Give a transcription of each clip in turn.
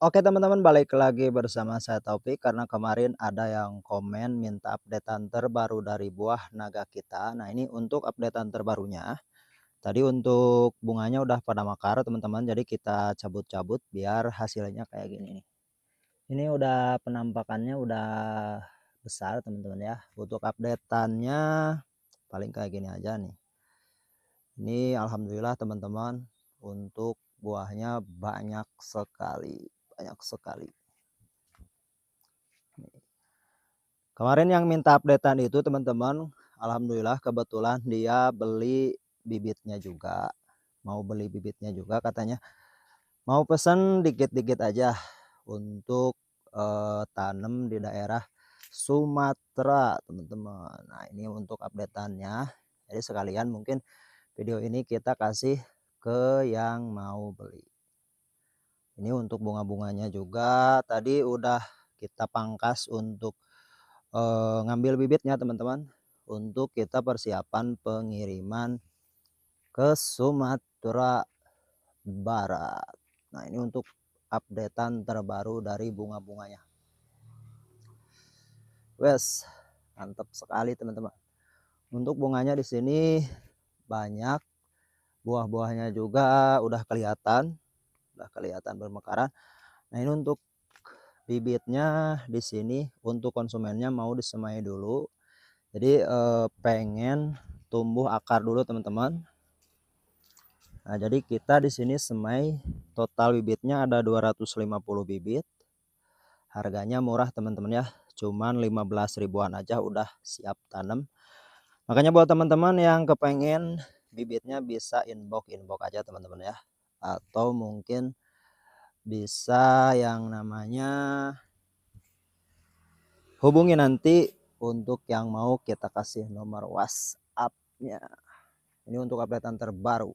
Oke teman-teman balik lagi bersama saya Taufik karena kemarin ada yang komen minta updatean terbaru dari buah naga kita. Nah ini untuk updatean terbarunya. Tadi untuk bunganya udah pada makar teman-teman jadi kita cabut-cabut biar hasilnya kayak gini nih. Ini udah penampakannya udah besar teman-teman ya. Untuk updateannya paling kayak gini aja nih. Ini alhamdulillah teman-teman untuk buahnya banyak sekali banyak sekali. Kemarin yang minta updatean itu teman-teman, alhamdulillah kebetulan dia beli bibitnya juga. Mau beli bibitnya juga katanya. Mau pesan dikit-dikit aja untuk eh, tanam di daerah Sumatera, teman-teman. Nah, ini untuk updateannya. Jadi sekalian mungkin video ini kita kasih ke yang mau beli ini untuk bunga-bunganya juga. Tadi udah kita pangkas untuk uh, ngambil bibitnya teman-teman. Untuk kita persiapan pengiriman ke Sumatera Barat. Nah ini untuk updatean terbaru dari bunga-bunganya. Wes mantap sekali teman-teman. Untuk bunganya di sini banyak buah-buahnya juga udah kelihatan sudah kelihatan bermekaran. Nah, ini untuk bibitnya di sini untuk konsumennya mau disemai dulu. Jadi eh, pengen tumbuh akar dulu teman-teman. Nah, jadi kita di sini semai total bibitnya ada 250 bibit. Harganya murah teman-teman ya, cuman 15 ribuan aja udah siap tanam. Makanya buat teman-teman yang kepengen bibitnya bisa inbox inbox aja teman-teman ya atau mungkin bisa yang namanya hubungi nanti untuk yang mau kita kasih nomor WhatsApp-nya. Ini untuk updatean terbaru.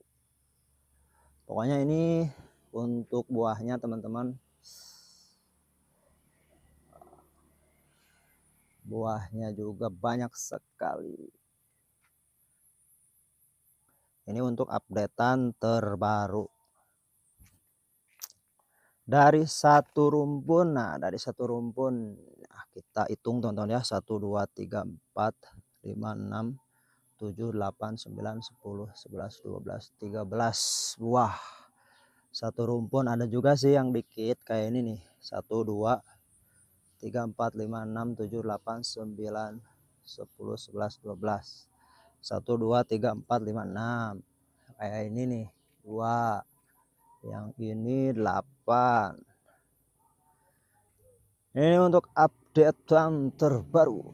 Pokoknya ini untuk buahnya teman-teman. Buahnya juga banyak sekali. Ini untuk updatean terbaru dari satu rumpun nah dari satu rumpun nah, kita hitung teman-teman ya 1 2 3 4 5 6 7 8 9 10 11 12 13 buah satu rumpun ada juga sih yang dikit kayak ini nih. 1 2 3 4 5 6 7 8 9 10 11 12 1 2 3 4 5 6 kayak ini nih 2 yang ini 8 ini untuk update terbaru.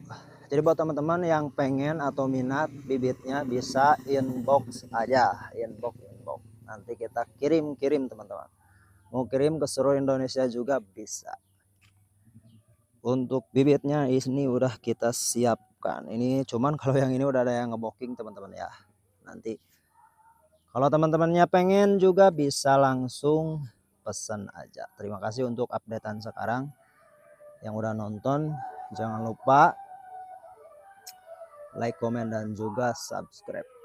Jadi buat teman-teman yang pengen atau minat bibitnya bisa inbox aja. Inbox inbox. Nanti kita kirim-kirim teman-teman. Mau kirim ke seluruh Indonesia juga bisa. Untuk bibitnya ini udah kita siapkan. Ini cuman kalau yang ini udah ada yang ngebooking teman-teman ya. Nanti kalau teman-temannya pengen juga bisa langsung pesan aja. Terima kasih untuk updatean sekarang yang udah nonton. Jangan lupa like, komen, dan juga subscribe.